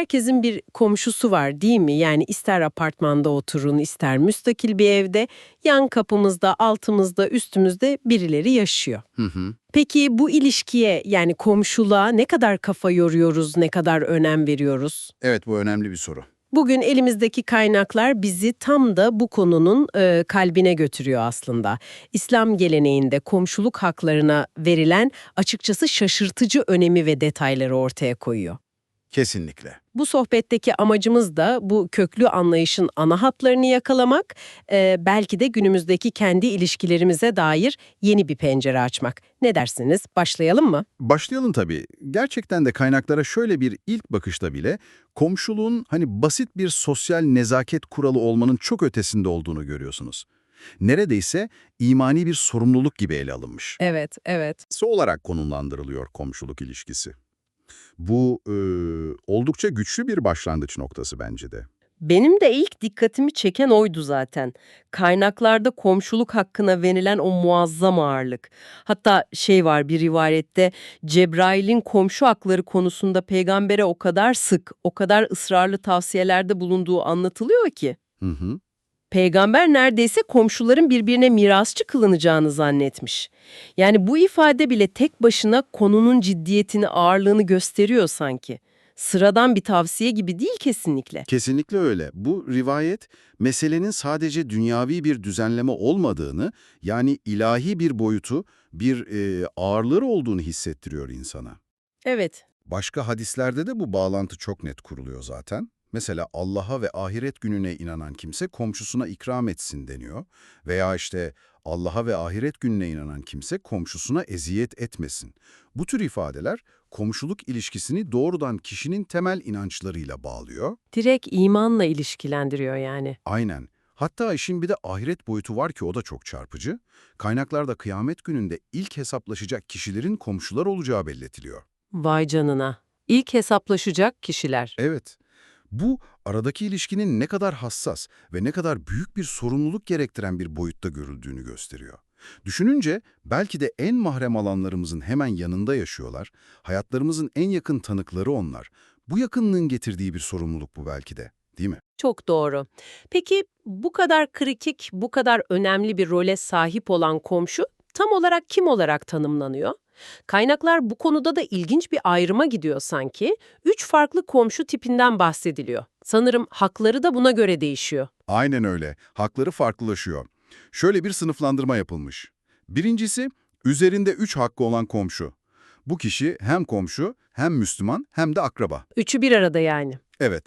herkesin bir komşusu var değil mi? Yani ister apartmanda oturun, ister müstakil bir evde, yan kapımızda, altımızda, üstümüzde birileri yaşıyor. Hı hı. Peki bu ilişkiye yani komşuluğa ne kadar kafa yoruyoruz, ne kadar önem veriyoruz? Evet bu önemli bir soru. Bugün elimizdeki kaynaklar bizi tam da bu konunun e, kalbine götürüyor aslında. İslam geleneğinde komşuluk haklarına verilen açıkçası şaşırtıcı önemi ve detayları ortaya koyuyor. Kesinlikle. Bu sohbetteki amacımız da bu köklü anlayışın ana hatlarını yakalamak, e, belki de günümüzdeki kendi ilişkilerimize dair yeni bir pencere açmak. Ne dersiniz? Başlayalım mı? Başlayalım tabii. Gerçekten de kaynaklara şöyle bir ilk bakışta bile komşuluğun hani basit bir sosyal nezaket kuralı olmanın çok ötesinde olduğunu görüyorsunuz. Neredeyse imani bir sorumluluk gibi ele alınmış. Evet, evet. Se olarak konumlandırılıyor komşuluk ilişkisi. Bu e, oldukça güçlü bir başlangıç noktası bence de. Benim de ilk dikkatimi çeken oydu zaten. Kaynaklarda komşuluk hakkına verilen o muazzam ağırlık. Hatta şey var bir rivayette Cebrail'in komşu hakları konusunda peygambere o kadar sık, o kadar ısrarlı tavsiyelerde bulunduğu anlatılıyor ki. Hı hı. Peygamber neredeyse komşuların birbirine mirasçı kılınacağını zannetmiş. Yani bu ifade bile tek başına konunun ciddiyetini, ağırlığını gösteriyor sanki. Sıradan bir tavsiye gibi değil kesinlikle. Kesinlikle öyle. Bu rivayet meselenin sadece dünyavi bir düzenleme olmadığını, yani ilahi bir boyutu, bir e, ağırlığı olduğunu hissettiriyor insana. Evet, Başka hadislerde de bu bağlantı çok net kuruluyor zaten. Mesela Allah'a ve ahiret gününe inanan kimse komşusuna ikram etsin deniyor. Veya işte Allah'a ve ahiret gününe inanan kimse komşusuna eziyet etmesin. Bu tür ifadeler komşuluk ilişkisini doğrudan kişinin temel inançlarıyla bağlıyor. Direkt imanla ilişkilendiriyor yani. Aynen. Hatta işin bir de ahiret boyutu var ki o da çok çarpıcı. Kaynaklarda kıyamet gününde ilk hesaplaşacak kişilerin komşular olacağı belirtiliyor. Vay canına. İlk hesaplaşacak kişiler. Evet. Bu aradaki ilişkinin ne kadar hassas ve ne kadar büyük bir sorumluluk gerektiren bir boyutta görüldüğünü gösteriyor. Düşününce belki de en mahrem alanlarımızın hemen yanında yaşıyorlar, hayatlarımızın en yakın tanıkları onlar. Bu yakınlığın getirdiği bir sorumluluk bu belki de, değil mi? Çok doğru. Peki bu kadar kritik, bu kadar önemli bir role sahip olan komşu tam olarak kim olarak tanımlanıyor? Kaynaklar bu konuda da ilginç bir ayrıma gidiyor sanki. Üç farklı komşu tipinden bahsediliyor. Sanırım hakları da buna göre değişiyor. Aynen öyle. Hakları farklılaşıyor. Şöyle bir sınıflandırma yapılmış. Birincisi, üzerinde üç hakkı olan komşu. Bu kişi hem komşu, hem Müslüman, hem de akraba. Üçü bir arada yani. Evet.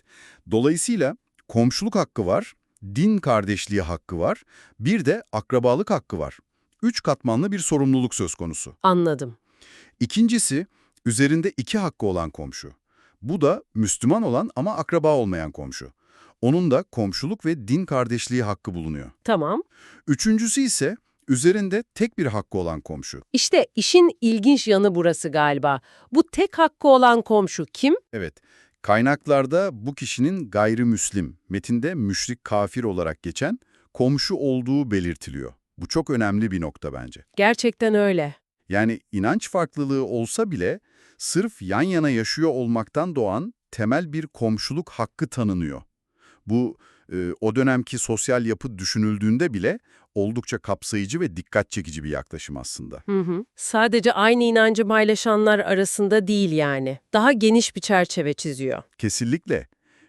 Dolayısıyla komşuluk hakkı var, din kardeşliği hakkı var, bir de akrabalık hakkı var. Üç katmanlı bir sorumluluk söz konusu. Anladım. İkincisi, üzerinde iki hakkı olan komşu. Bu da Müslüman olan ama akraba olmayan komşu. Onun da komşuluk ve din kardeşliği hakkı bulunuyor. Tamam. Üçüncüsü ise üzerinde tek bir hakkı olan komşu. İşte işin ilginç yanı burası galiba. Bu tek hakkı olan komşu kim? Evet, kaynaklarda bu kişinin gayrimüslim, metinde müşrik kafir olarak geçen komşu olduğu belirtiliyor. Bu çok önemli bir nokta bence. Gerçekten öyle. Yani inanç farklılığı olsa bile sırf yan yana yaşıyor olmaktan doğan temel bir komşuluk hakkı tanınıyor. Bu e, o dönemki sosyal yapı düşünüldüğünde bile oldukça kapsayıcı ve dikkat çekici bir yaklaşım aslında. Hı hı. Sadece aynı inancı paylaşanlar arasında değil yani. Daha geniş bir çerçeve çiziyor. Kesinlikle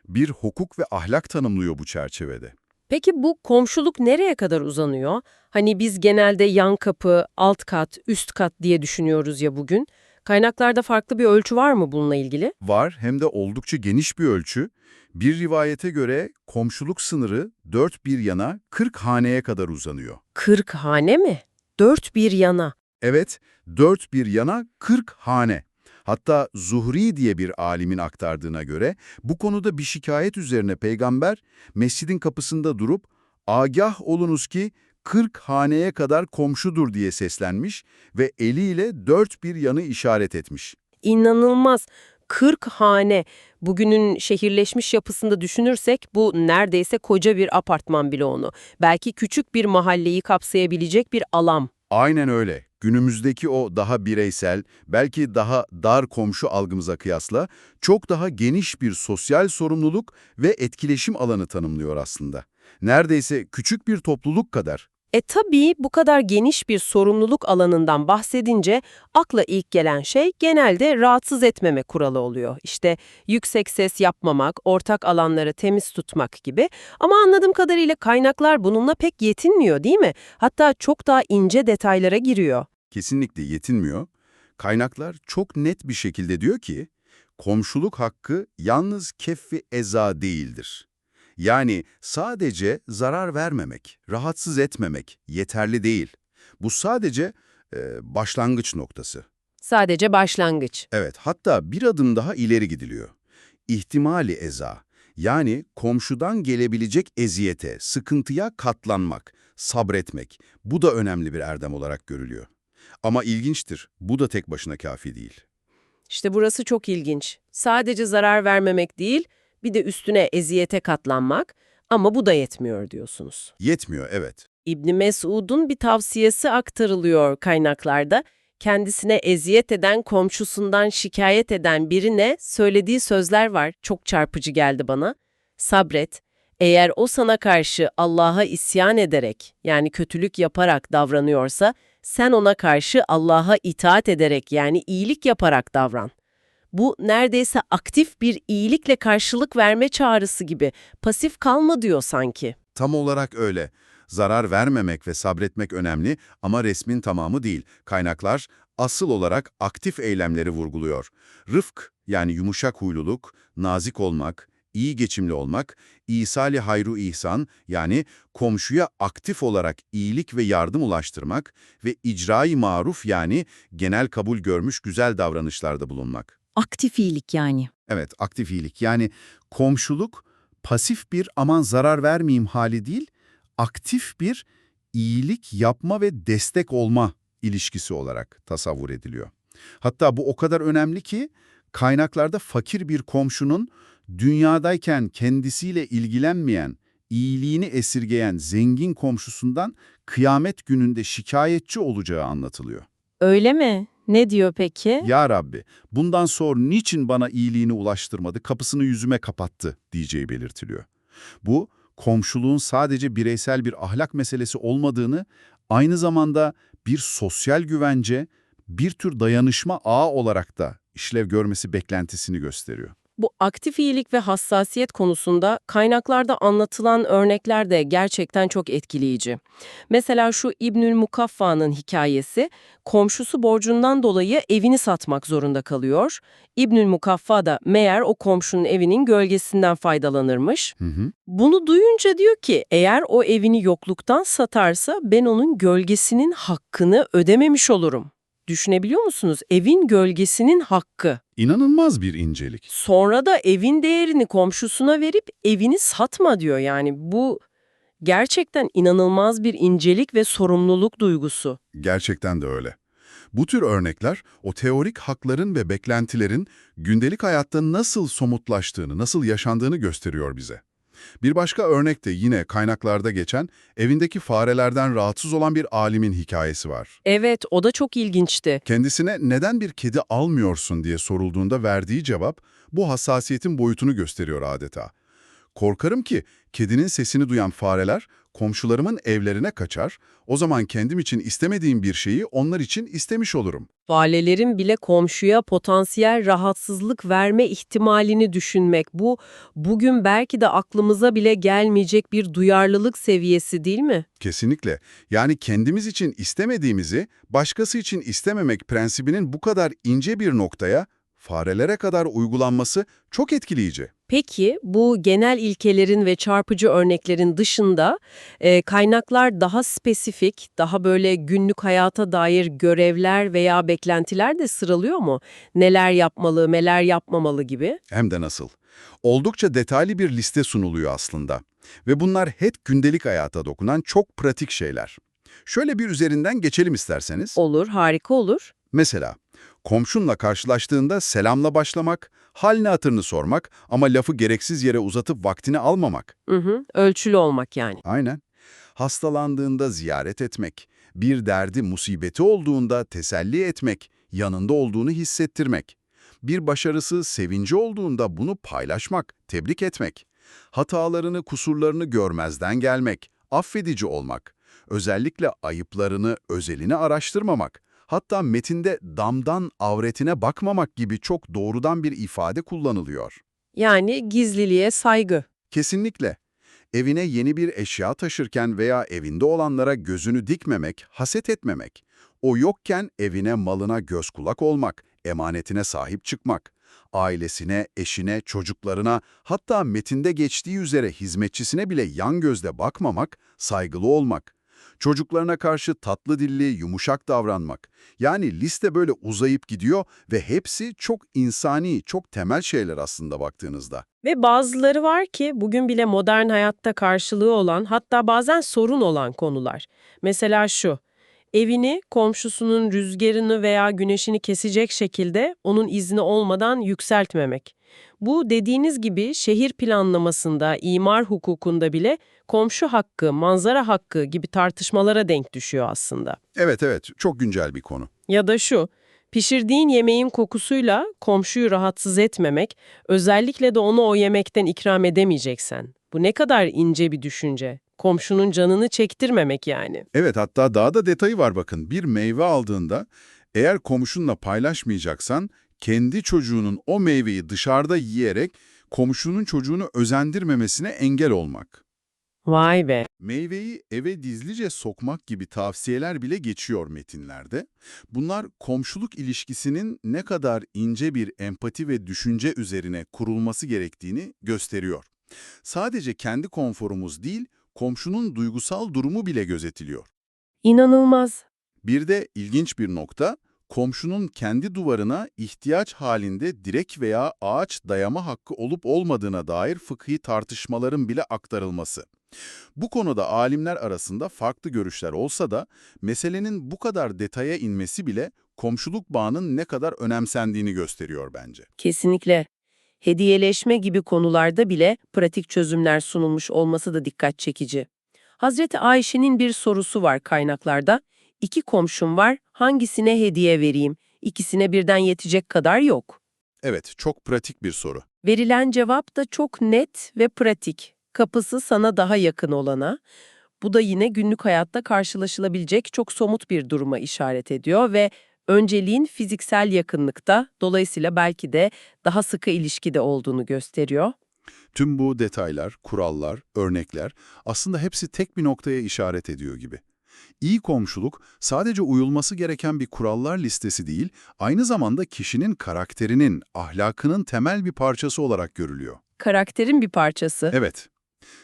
bir hukuk ve ahlak tanımlıyor bu çerçevede. Peki bu komşuluk nereye kadar uzanıyor? Hani biz genelde yan kapı, alt kat, üst kat diye düşünüyoruz ya bugün. Kaynaklarda farklı bir ölçü var mı bununla ilgili? Var hem de oldukça geniş bir ölçü. Bir rivayete göre komşuluk sınırı dört bir yana 40 haneye kadar uzanıyor. 40 hane mi? Dört bir yana. Evet, dört bir yana 40 hane. Hatta Zuhri diye bir alimin aktardığına göre bu konuda bir şikayet üzerine peygamber mescidin kapısında durup agah olunuz ki 40 haneye kadar komşudur diye seslenmiş ve eliyle dört bir yanı işaret etmiş. İnanılmaz. 40 hane. Bugünün şehirleşmiş yapısında düşünürsek bu neredeyse koca bir apartman bloğunu. Belki küçük bir mahalleyi kapsayabilecek bir alan. Aynen öyle. Günümüzdeki o daha bireysel, belki daha dar komşu algımıza kıyasla çok daha geniş bir sosyal sorumluluk ve etkileşim alanı tanımlıyor aslında. Neredeyse küçük bir topluluk kadar. E tabii bu kadar geniş bir sorumluluk alanından bahsedince akla ilk gelen şey genelde rahatsız etmeme kuralı oluyor. İşte yüksek ses yapmamak, ortak alanları temiz tutmak gibi. Ama anladığım kadarıyla kaynaklar bununla pek yetinmiyor değil mi? Hatta çok daha ince detaylara giriyor. Kesinlikle yetinmiyor. Kaynaklar çok net bir şekilde diyor ki, komşuluk hakkı yalnız keffi eza değildir. Yani sadece zarar vermemek, rahatsız etmemek yeterli değil. Bu sadece e, başlangıç noktası. Sadece başlangıç. Evet, hatta bir adım daha ileri gidiliyor. İhtimali eza, yani komşudan gelebilecek eziyete, sıkıntıya katlanmak, sabretmek. Bu da önemli bir erdem olarak görülüyor. Ama ilginçtir, bu da tek başına kafi değil. İşte burası çok ilginç. Sadece zarar vermemek değil, bir de üstüne eziyete katlanmak ama bu da yetmiyor diyorsunuz. Yetmiyor, evet. İbni Mesud'un bir tavsiyesi aktarılıyor kaynaklarda. Kendisine eziyet eden, komşusundan şikayet eden birine söylediği sözler var. Çok çarpıcı geldi bana. Sabret. Eğer o sana karşı Allah'a isyan ederek, yani kötülük yaparak davranıyorsa, sen ona karşı Allah'a itaat ederek yani iyilik yaparak davran. Bu neredeyse aktif bir iyilikle karşılık verme çağrısı gibi. Pasif kalma diyor sanki. Tam olarak öyle. Zarar vermemek ve sabretmek önemli ama resmin tamamı değil. Kaynaklar asıl olarak aktif eylemleri vurguluyor. Rıfk yani yumuşak huyluluk, nazik olmak, iyi geçimli olmak, İsali hayru ihsan yani komşuya aktif olarak iyilik ve yardım ulaştırmak ve icra-i maruf yani genel kabul görmüş güzel davranışlarda bulunmak. Aktif iyilik yani. Evet, aktif iyilik. Yani komşuluk pasif bir aman zarar vermeyeyim hali değil, aktif bir iyilik yapma ve destek olma ilişkisi olarak tasavvur ediliyor. Hatta bu o kadar önemli ki kaynaklarda fakir bir komşunun dünyadayken kendisiyle ilgilenmeyen, iyiliğini esirgeyen zengin komşusundan kıyamet gününde şikayetçi olacağı anlatılıyor. Öyle mi? Ne diyor peki? Ya Rabbi, bundan sonra niçin bana iyiliğini ulaştırmadı, kapısını yüzüme kapattı diyeceği belirtiliyor. Bu, komşuluğun sadece bireysel bir ahlak meselesi olmadığını, aynı zamanda bir sosyal güvence, bir tür dayanışma ağı olarak da işlev görmesi beklentisini gösteriyor. Bu aktif iyilik ve hassasiyet konusunda kaynaklarda anlatılan örnekler de gerçekten çok etkileyici. Mesela şu İbnül Mukaffa'nın hikayesi, komşusu borcundan dolayı evini satmak zorunda kalıyor. İbnül Mukaffa da meğer o komşunun evinin gölgesinden faydalanırmış. Hı hı. Bunu duyunca diyor ki eğer o evini yokluktan satarsa ben onun gölgesinin hakkını ödememiş olurum. Düşünebiliyor musunuz? Evin gölgesinin hakkı. İnanılmaz bir incelik. Sonra da evin değerini komşusuna verip evini satma diyor. Yani bu gerçekten inanılmaz bir incelik ve sorumluluk duygusu. Gerçekten de öyle. Bu tür örnekler o teorik hakların ve beklentilerin gündelik hayatta nasıl somutlaştığını, nasıl yaşandığını gösteriyor bize. Bir başka örnek de yine kaynaklarda geçen evindeki farelerden rahatsız olan bir alimin hikayesi var. Evet, o da çok ilginçti. Kendisine neden bir kedi almıyorsun diye sorulduğunda verdiği cevap bu hassasiyetin boyutunu gösteriyor adeta. Korkarım ki kedinin sesini duyan fareler komşularımın evlerine kaçar, o zaman kendim için istemediğim bir şeyi onlar için istemiş olurum. Valelerin bile komşuya potansiyel rahatsızlık verme ihtimalini düşünmek bu bugün belki de aklımıza bile gelmeyecek bir duyarlılık seviyesi değil mi? Kesinlikle. Yani kendimiz için istemediğimizi başkası için istememek prensibinin bu kadar ince bir noktaya, farelere kadar uygulanması çok etkileyici. Peki bu genel ilkelerin ve çarpıcı örneklerin dışında e, kaynaklar daha spesifik, daha böyle günlük hayata dair görevler veya beklentiler de sıralıyor mu? Neler yapmalı, neler yapmamalı gibi? Hem de nasıl. Oldukça detaylı bir liste sunuluyor aslında. Ve bunlar hep gündelik hayata dokunan çok pratik şeyler. Şöyle bir üzerinden geçelim isterseniz. Olur, harika olur. Mesela, komşunla karşılaştığında selamla başlamak, halini hatırını sormak ama lafı gereksiz yere uzatıp vaktini almamak. Hı hı, ölçülü olmak yani. Aynen. Hastalandığında ziyaret etmek Bir derdi, musibeti olduğunda teselli etmek, yanında olduğunu hissettirmek. Bir başarısı, sevinci olduğunda bunu paylaşmak, tebrik etmek. Hatalarını, kusurlarını görmezden gelmek, affedici olmak. Özellikle ayıplarını, özelini araştırmamak. Hatta metinde damdan avretine bakmamak gibi çok doğrudan bir ifade kullanılıyor. Yani gizliliğe saygı. Kesinlikle. Evine yeni bir eşya taşırken veya evinde olanlara gözünü dikmemek, haset etmemek. O yokken evine, malına göz kulak olmak, emanetine sahip çıkmak. Ailesine, eşine, çocuklarına, hatta metinde geçtiği üzere hizmetçisine bile yan gözle bakmamak, saygılı olmak. Çocuklarına karşı tatlı dilli, yumuşak davranmak. Yani liste böyle uzayıp gidiyor ve hepsi çok insani, çok temel şeyler aslında baktığınızda. Ve bazıları var ki bugün bile modern hayatta karşılığı olan hatta bazen sorun olan konular. Mesela şu, evini komşusunun rüzgarını veya güneşini kesecek şekilde onun izni olmadan yükseltmemek. Bu dediğiniz gibi şehir planlamasında, imar hukukunda bile komşu hakkı, manzara hakkı gibi tartışmalara denk düşüyor aslında. Evet evet, çok güncel bir konu. Ya da şu, pişirdiğin yemeğin kokusuyla komşuyu rahatsız etmemek, özellikle de onu o yemekten ikram edemeyeceksen. Bu ne kadar ince bir düşünce. Komşunun canını çektirmemek yani. Evet hatta daha da detayı var bakın. Bir meyve aldığında eğer komşunla paylaşmayacaksan kendi çocuğunun o meyveyi dışarıda yiyerek komşunun çocuğunu özendirmemesine engel olmak. Vay be. Meyveyi eve dizlice sokmak gibi tavsiyeler bile geçiyor metinlerde. Bunlar komşuluk ilişkisinin ne kadar ince bir empati ve düşünce üzerine kurulması gerektiğini gösteriyor. Sadece kendi konforumuz değil, komşunun duygusal durumu bile gözetiliyor. İnanılmaz. Bir de ilginç bir nokta, komşunun kendi duvarına ihtiyaç halinde direk veya ağaç dayama hakkı olup olmadığına dair fıkhi tartışmaların bile aktarılması. Bu konuda alimler arasında farklı görüşler olsa da meselenin bu kadar detaya inmesi bile komşuluk bağının ne kadar önemsendiğini gösteriyor bence. Kesinlikle. Hediyeleşme gibi konularda bile pratik çözümler sunulmuş olması da dikkat çekici. Hazreti Ayşe'nin bir sorusu var kaynaklarda. İki komşum var, hangisine hediye vereyim? İkisine birden yetecek kadar yok. Evet, çok pratik bir soru. Verilen cevap da çok net ve pratik. Kapısı sana daha yakın olana. Bu da yine günlük hayatta karşılaşılabilecek çok somut bir duruma işaret ediyor ve önceliğin fiziksel yakınlıkta, dolayısıyla belki de daha sıkı ilişkide olduğunu gösteriyor. Tüm bu detaylar, kurallar, örnekler aslında hepsi tek bir noktaya işaret ediyor gibi. İyi komşuluk sadece uyulması gereken bir kurallar listesi değil, aynı zamanda kişinin karakterinin, ahlakının temel bir parçası olarak görülüyor. Karakterin bir parçası. Evet.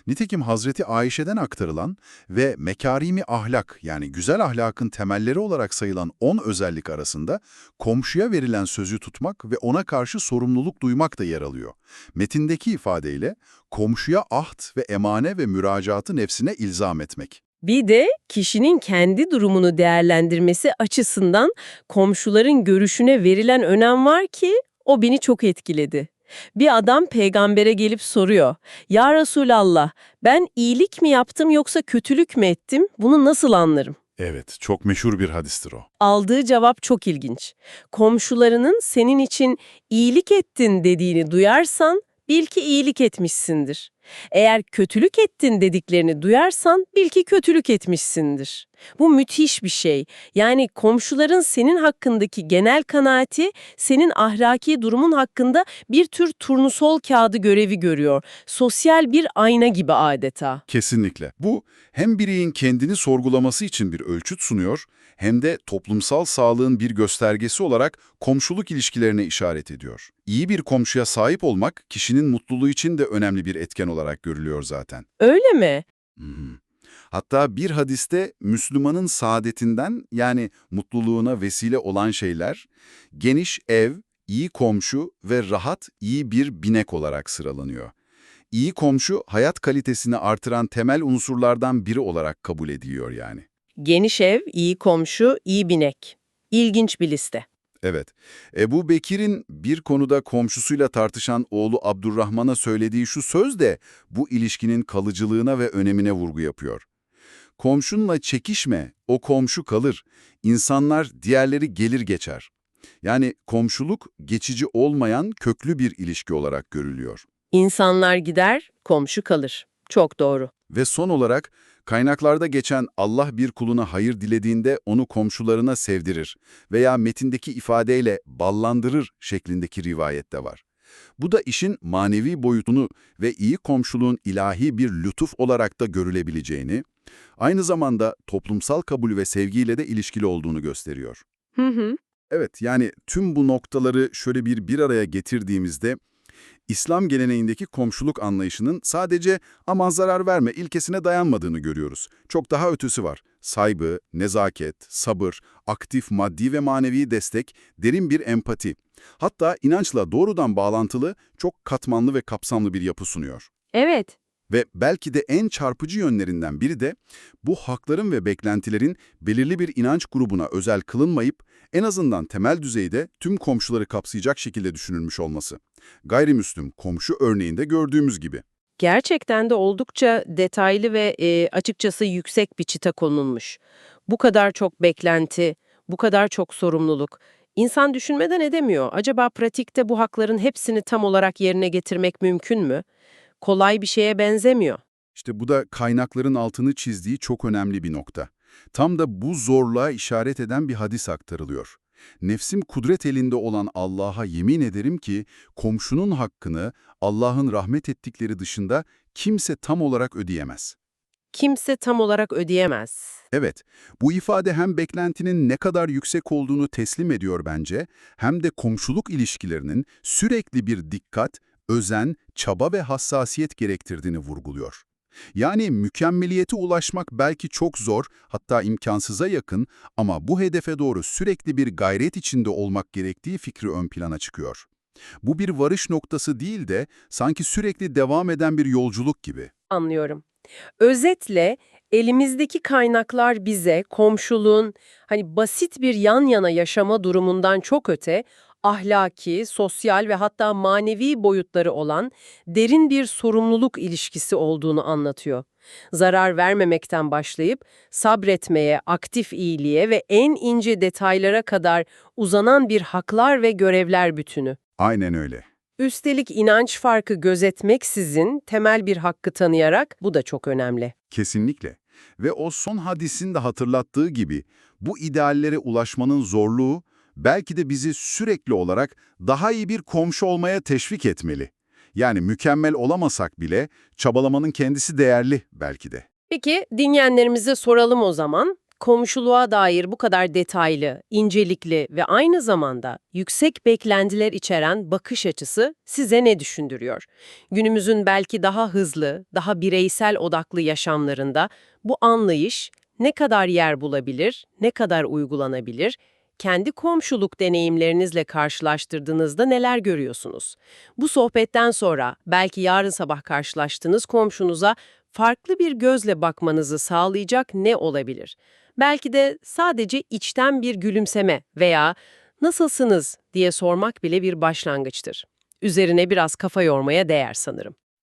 Nitekim Hazreti Ayşe'den aktarılan ve mekarimi ahlak yani güzel ahlakın temelleri olarak sayılan 10 özellik arasında komşuya verilen sözü tutmak ve ona karşı sorumluluk duymak da yer alıyor. Metindeki ifadeyle komşuya ahd ve emane ve müracaatı nefsine ilzam etmek. Bir de kişinin kendi durumunu değerlendirmesi açısından komşuların görüşüne verilen önem var ki o beni çok etkiledi. Bir adam peygambere gelip soruyor. Ya Resulallah ben iyilik mi yaptım yoksa kötülük mü ettim? Bunu nasıl anlarım? Evet, çok meşhur bir hadistir o. Aldığı cevap çok ilginç. Komşularının senin için iyilik ettin dediğini duyarsan bil ki iyilik etmişsindir. Eğer kötülük ettin dediklerini duyarsan bil ki kötülük etmişsindir. Bu müthiş bir şey. Yani komşuların senin hakkındaki genel kanaati senin ahlaki durumun hakkında bir tür turnusol kağıdı görevi görüyor. Sosyal bir ayna gibi adeta. Kesinlikle. Bu hem bireyin kendini sorgulaması için bir ölçüt sunuyor, hem de toplumsal sağlığın bir göstergesi olarak komşuluk ilişkilerine işaret ediyor. İyi bir komşuya sahip olmak kişinin mutluluğu için de önemli bir etken olarak görülüyor zaten. Öyle mi? Hı hı. Hatta bir hadiste Müslümanın saadetinden yani mutluluğuna vesile olan şeyler, geniş ev, iyi komşu ve rahat iyi bir binek olarak sıralanıyor. İyi komşu hayat kalitesini artıran temel unsurlardan biri olarak kabul ediliyor yani. Geniş ev, iyi komşu, iyi binek. İlginç bir liste. Evet. Ebu Bekir'in bir konuda komşusuyla tartışan oğlu Abdurrahman'a söylediği şu söz de bu ilişkinin kalıcılığına ve önemine vurgu yapıyor. Komşunla çekişme, o komşu kalır. İnsanlar diğerleri gelir geçer. Yani komşuluk geçici olmayan köklü bir ilişki olarak görülüyor. İnsanlar gider, komşu kalır. Çok doğru. Ve son olarak kaynaklarda geçen Allah bir kuluna hayır dilediğinde onu komşularına sevdirir veya metindeki ifadeyle ballandırır şeklindeki rivayette var. Bu da işin manevi boyutunu ve iyi komşuluğun ilahi bir lütuf olarak da görülebileceğini, aynı zamanda toplumsal kabul ve sevgiyle de ilişkili olduğunu gösteriyor. Hı hı. Evet, yani tüm bu noktaları şöyle bir bir araya getirdiğimizde, İslam geleneğindeki komşuluk anlayışının sadece aman zarar verme ilkesine dayanmadığını görüyoruz. Çok daha ötesi var. Saygı, nezaket, sabır, aktif maddi ve manevi destek, derin bir empati. Hatta inançla doğrudan bağlantılı, çok katmanlı ve kapsamlı bir yapı sunuyor. Evet. Ve belki de en çarpıcı yönlerinden biri de bu hakların ve beklentilerin belirli bir inanç grubuna özel kılınmayıp en azından temel düzeyde tüm komşuları kapsayacak şekilde düşünülmüş olması. Gayrimüslim komşu örneğinde gördüğümüz gibi. Gerçekten de oldukça detaylı ve e, açıkçası yüksek bir çıta konulmuş. Bu kadar çok beklenti, bu kadar çok sorumluluk. İnsan düşünmeden edemiyor. Acaba pratikte bu hakların hepsini tam olarak yerine getirmek mümkün mü? Kolay bir şeye benzemiyor. İşte bu da kaynakların altını çizdiği çok önemli bir nokta. Tam da bu zorluğa işaret eden bir hadis aktarılıyor. Nefsim kudret elinde olan Allah'a yemin ederim ki komşunun hakkını Allah'ın rahmet ettikleri dışında kimse tam olarak ödeyemez. Kimse tam olarak ödeyemez. Evet, bu ifade hem beklentinin ne kadar yüksek olduğunu teslim ediyor bence, hem de komşuluk ilişkilerinin sürekli bir dikkat, özen, çaba ve hassasiyet gerektirdiğini vurguluyor. Yani mükemmeliyete ulaşmak belki çok zor, hatta imkansıza yakın ama bu hedefe doğru sürekli bir gayret içinde olmak gerektiği fikri ön plana çıkıyor. Bu bir varış noktası değil de sanki sürekli devam eden bir yolculuk gibi. Anlıyorum. Özetle elimizdeki kaynaklar bize komşuluğun hani basit bir yan yana yaşama durumundan çok öte ahlaki, sosyal ve hatta manevi boyutları olan derin bir sorumluluk ilişkisi olduğunu anlatıyor. Zarar vermemekten başlayıp sabretmeye, aktif iyiliğe ve en ince detaylara kadar uzanan bir haklar ve görevler bütünü. Aynen öyle. Üstelik inanç farkı gözetmeksizin temel bir hakkı tanıyarak bu da çok önemli. Kesinlikle. Ve o son hadisin de hatırlattığı gibi bu ideallere ulaşmanın zorluğu belki de bizi sürekli olarak daha iyi bir komşu olmaya teşvik etmeli. Yani mükemmel olamasak bile çabalamanın kendisi değerli belki de. Peki dinleyenlerimize soralım o zaman. Komşuluğa dair bu kadar detaylı, incelikli ve aynı zamanda yüksek beklentiler içeren bakış açısı size ne düşündürüyor? Günümüzün belki daha hızlı, daha bireysel odaklı yaşamlarında bu anlayış ne kadar yer bulabilir, ne kadar uygulanabilir? Kendi komşuluk deneyimlerinizle karşılaştırdığınızda neler görüyorsunuz? Bu sohbetten sonra belki yarın sabah karşılaştığınız komşunuza farklı bir gözle bakmanızı sağlayacak ne olabilir? Belki de sadece içten bir gülümseme veya nasılsınız diye sormak bile bir başlangıçtır. Üzerine biraz kafa yormaya değer sanırım.